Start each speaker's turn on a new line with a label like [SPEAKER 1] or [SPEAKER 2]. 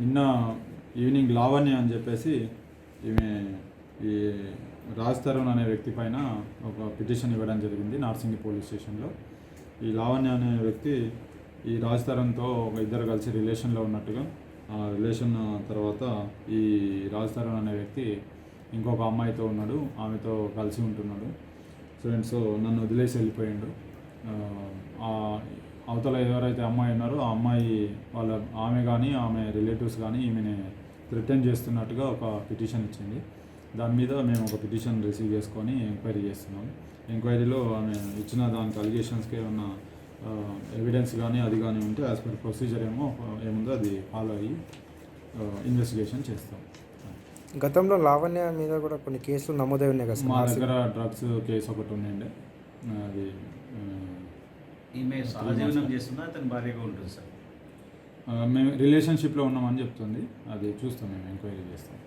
[SPEAKER 1] నిన్న ఈవినింగ్ లావణ్య అని చెప్పేసి ఈమె ఈ రాజ్ తరుణ్ అనే వ్యక్తి పైన ఒక పిటిషన్ ఇవ్వడం జరిగింది నార్సింగి పోలీస్ స్టేషన్లో. ఈ లావణ్య అనే వ్యక్తి ఈ రాజ్ తరుణ్తో ఒక ఇద్దరు కలిసి రిలేషన్లో ఉన్నట్టుగా ఆ రిలేషన్ తర్వాత ఈ రాజ్ తరుణ్ అనే వ్యక్తి ఇంకొక అమ్మాయితో ఉన్నాడు ఆమెతో కలిసి ఉంటున్నాడు. సో ఫ్రెండ్స్ నన్ను వదిలేసి వెళ్ళిపోయాడు. ఆ అవతల ఎవరైతే అమ్మాయి ఉన్నారో ఆ అమ్మాయి వాళ్ళ ఆమె కానీ ఆమె రిలేటివ్స్ కానీ ఈమెని రిటర్న్ చేస్తున్నట్టుగా ఒక పిటిషన్ ఇచ్చింది. దాని మీద మేము ఒక పిటిషన్ రిసీవ్ చేసుకొని ఎంక్వైరీ చేస్తున్నాం. ఎంక్వైరీలో ఆమె ఇచ్చిన దానికి అలిగేషన్స్కి ఏమన్నా ఎవిడెన్స్ కానీ అది కానీ ఉంటే యాజ్ పర్ ప్రొసీజర్ ఏమో ఏముందో అది ఫాలో అయ్యి ఇన్వెస్టిగేషన్ చేస్తాం.
[SPEAKER 2] గతంలో లావణ్య మీద కూడా కొన్ని కేసులు నమోదై ఉన్నాయి కదా
[SPEAKER 1] మా దగ్గర డ్రగ్స్ కేసు ఒకటి ఉండిండే. అది
[SPEAKER 3] ఈమె సహజీవనం చేస్తున్నా అతని భార్యగా ఉంటుంది సార్.
[SPEAKER 1] మేము రిలేషన్షిప్లో ఉన్నామని చెప్తుంది. అది చూస్తాం మేము ఎంక్వైరీ చేస్తాం.